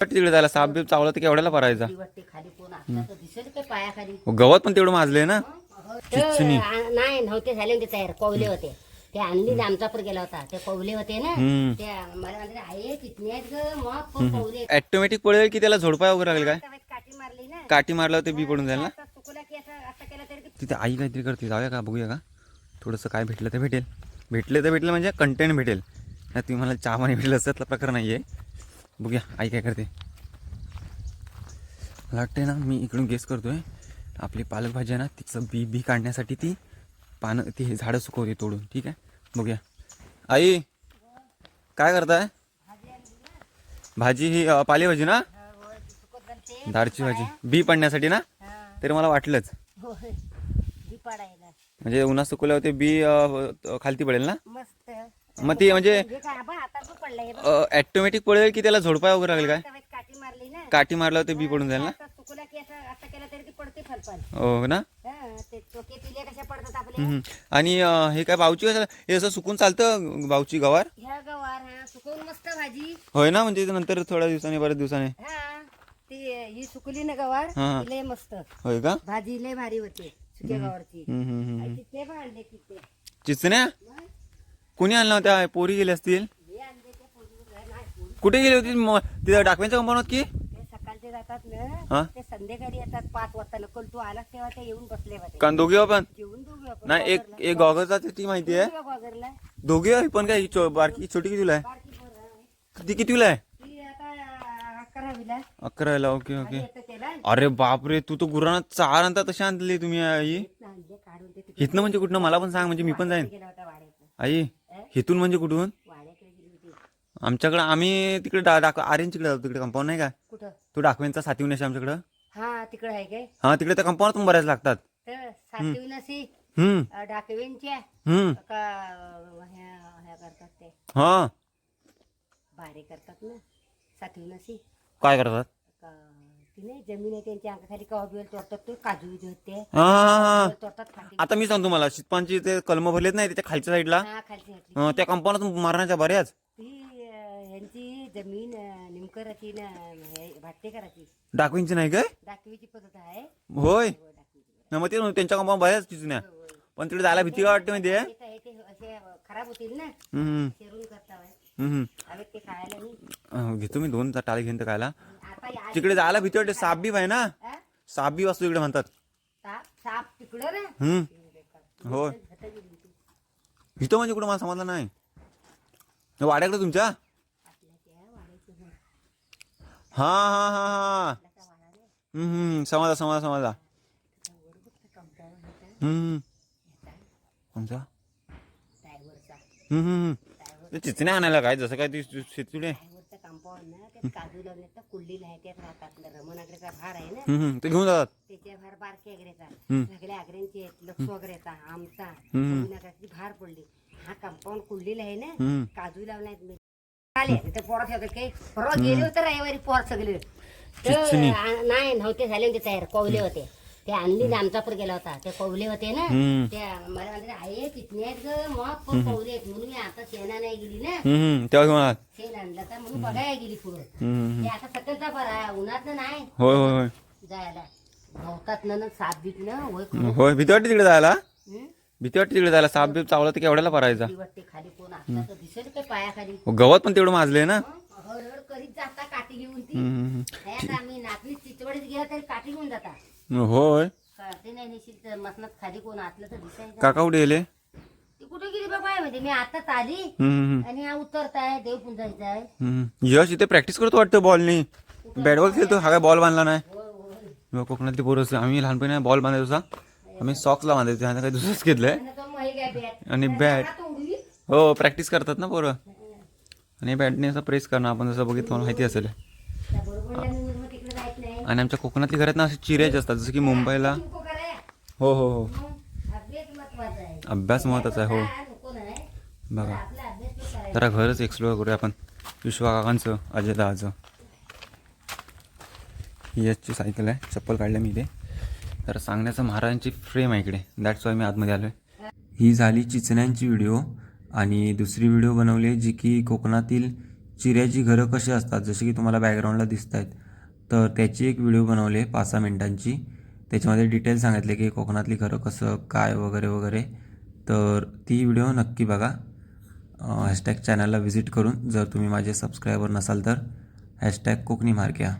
तिकडे जायला साप बीप चावला तर केवढ्याला भरायचा ती वाटते खाली कोण असला तर दिसेल काय पायाखाली? गवत पण तेवढं माजलंय ना? तर, नाही नव्हते झाले होते तयार कोवले होते. ते आणली नामचापूर गेला होता. ते कोवले होते ना? हम्म. ते मला म्हणते आहे कितने आहेत ग मग पण कोवले ऑटोमॅटिक पडेल की त्याला झोडपाय वगैरे लागेल काय? काठी मारली ना. काठी मारल्यावर ते बी पडून जाईल ना? आता चुकला की असं असं केलं तरी ते तिथे आई काहीतरी करते जाऊया का बघूया का? थोडंसं काय भेटलं तर भेटेल. भेटले तर भेटलं म्हणजे कंटेंट भेटेल. नाही तुम्ही मला चहा पाणी भेटलं असं प्रकार नाही आहे बघूया आई काय करते. मला वाटते ना मी इकडून गेस करतोय. आपली पालक भाजी आहे ना तिचं बी बी काढण्यासाठी ती पानं ती हे झाडं सुकवते तोडून. ठीक आहे? बघूया. आई काय करताय? भाजी ही पालेभाजी ना? दारची भाजी. बी पडण्यासाठी ना? तरी मला वाटलंच. म्हणजे उन्हात सुकवल्यावर ते बी खालती पडेल ना? मस्त. मग ते म्हणजे. ऑटोमॅटिक पडेल की त्याला झोडपाय वगैरे लागेल काय? काठी मारली ना. काठी मारल्यावर ते बी पडून जाईल ना? आता चुकला की असं असं केलं तरी ते पडते फलफल हो ना? हा, ते चोके पिले कशा पडतात आपले? हम्म. आणि अ, हे काय बावची कसं हे असं सुकून चालतं बावची गवार? ह्या गवार हा सुकवून मस्त भाजी. होय ना म्हणजे नंतर थोड्या दिवसांनी बऱ्याच दिवसाने. हा ती ही सुकली ना गवार हा. ती लय मस्त. होय का? भाजी लय भारी होते सुक्या गवारची. हम्म, हम्म, हम्म. आणि तिथे पण आणले तिथे चिचण्या? कोणी आणल्या होत्या पोरी गेल्या असतील? हे आणले. कुठे गेली होती? म- तिथं डाकव्यांच्या कंपाऊंडात की? ते सकाळचे जातात हा? ना ते संध्याकाळी येतात पाच वाजता नकल तू आलास तेव्हा ते येऊन बसले होते. कारण दोघे पण. जेवून दोघे आपण नाही एक एक गॉगलचा ती माहिती आहे. दोघे. दोघे आहे पण काय? ही छो- बारकी छोटी कितीला आहे? बारकी पोरं आहे. ती कितीला आहे? ती आता अकरावीला अकराला ओके ओके. येतं त्याला. अरे बापरे तू तो गुरांना चार आणता तशी आणली तुम्ही आई. आणले काढून ते तिकडे हिथनं म्हणजे कुठनं? मला पण सांग म्हणजे मी पण जाईन. गेला होता वाड्यात आई. हिथून म्हणजे कुठून? वाड्याकडे गेली होती आमच्याकडे आम्ही तिकडे डा डाक आर्यनच्याकडे जातो तिकडे कंपाऊंड नाही का? कुठं? तो डाकवेंचा सातवी नशा आमच्याकडं. हा तिकडे आहे काय? हा तिकडे त्या कंपाऊंड पण बऱ्याच लागतात. तर सातवी नसी हम्म. डाकवेंच्या हम्म. का ह्या ह्या करतात ते. हा. बारे करतात ना सातवी नसी काय करतात? का ती नाही जमीन आहे त्यांच्या अंगाखाली कवा बिल तोडतात ते काजू बिजू होते हा हा, हा तोडतात खाली आता मी सांगतो मला शीतपानची ते कलम भरलेत नाही त्याच्या खालच्या साईडला हा खालची घातली अं, त्या कंपाऊंडात मारण्याच्या बऱ्याच ती अं, यांची जमीन अं, निमकराची ना हे भाटेकराची डाकवींची नाही काय डाकवीची पद्धत आहे होय हो, मग ते त्यांच्या कंपाऊंड बऱ्याच चिचण्या पण तिकडे जायला भीती वाटते माहिती आहे ते काय ते असे खराब होतील ना हम्म, शेरून करता घेतो मी दोन टाळे घेऊन तर या- तिकडे जायला भीती वाटते. साप बी आहे ना? हा? साप बी असतो इकडे म्हणतात. होय. इथं म्हणजे कुठं मला समजलं नाही. हे वाड्याकडे तुमच्या? हा हा हा हा. हम्म, समजला समजला समजला. हम्म हम्म, हम्म, चिचण्या आणायला काय? जसं काय ती कंपाऊंड ना त्यात काजू लावले तर कुल्ली नाही त्यात राहतात रमणागरेचा भार आहे ना. ते घेऊन जातात. त्याच्या भार बारके. सगळ्या लक्ष वगैरेचा आमचा. रमणागराची भार पडली. हा कंपाऊंड कुल्लीला आहे ना. काजू आले. ते पोरं ठेवतात काही परवा गेले होते रविवारी पोर सगळे. चिचणी. नाही नव्हते झाले होते तयार कोवले होते. ते आणली नामचापूर गेला होता. ते कोवले होते ना. ते मला म्हणते आहे कितने आहेत ग मग पण कोवले आहेत. म्हणून मी आता शेणा नाही गेली ना. तेव्हा शेण आणलं तर म्हणून बघायला गेली पुढं. ते आता सकलचा बरा उन्हात नाही होय होय होय. जायला. गवतात ना साप बीट ना होय. होय भीती वाटते तिकडे जायला? हं? भीती वाटते तिकडे जायला? साप बीप चावला तर केवढ्याला वाटते खाली कोण असला तर दिसेल काय पायाखाली? गवत पण तेवढं माजलंय ना? हं? हळहळ करीत जाता काठी घेऊन ती. आम्ही नाचणी चिचवडीत गेला तरी काठी घेऊन जाता. होय. कळते नाही निश्चित तर मसनात खाली कोण असलं तर दिसायचं. काका कुठे गेले? ती कुठे गेली बाबा? म्हणजे मी आताच आली. हम्म, आणि हा उतरताय देव पुंजायचा आहे हम्म. यश इथे प्रॅक्टिस करतो वाटतं बॉलनी बॅट बॉल खेळतो? हा काय बॉल बांधला नाही? किंवा कोकणातली पोरं असते आम्ही लहानपणी बॉल बांधायचो होता आम्ही सॉक्सला बांधायचो. आता काही दुसरंच घेतलंय. आणि तो मग काय बॅट आणि बॅट आता उडवी हो प्रॅक्टिस करतात ना पोरं. आणि बॅटने असं प्रेस करणं आपण जसं बघितलं मला माहिती असेल त्या बरोबर मग तिकडे जायच नाही आणि आमच्या कोकणातली घरात ना असे चिऱ्याचे असतात जसं की मुंबईला हो हो हो. अभ्यास महत्त्वाचा आहे. हो. बघा. जरा घरच एक्सप्लोअर करूया आपण. विश्वा काकांचं अजय दाचं. ही याची सायकल आहे. चप्पल काढल्या मी इथे. तर सांगण्याचं महाराजांची फ्रेम आहे इकडे. दॅट्स वाय मी आतमध्ये आलो आहे ही झाली चिचण्यांची व्हिडिओ आणि दुसरी व्हिडिओ बनवली जी की कोकणातील चिऱ्याची घरं कशी असतात जसे की तुम्हाला बॅकग्राऊंडला दिसत आहेत तर त्याची एक व्हिडिओ बनवली आहे पाच सहा मिनिटांची. त्याच्यामध्ये डिटेल सांगितले की कोकणातली घरं कसं काय वगैरे वगैरे. तर ती व्हिडिओ नक्की बघा. हॅशटॅग चॅनलला व्हिजिट करून जर तुम्ही माझे सबस्क्रायबर नसाल तर हॅशटॅग कोकणी मार्क्या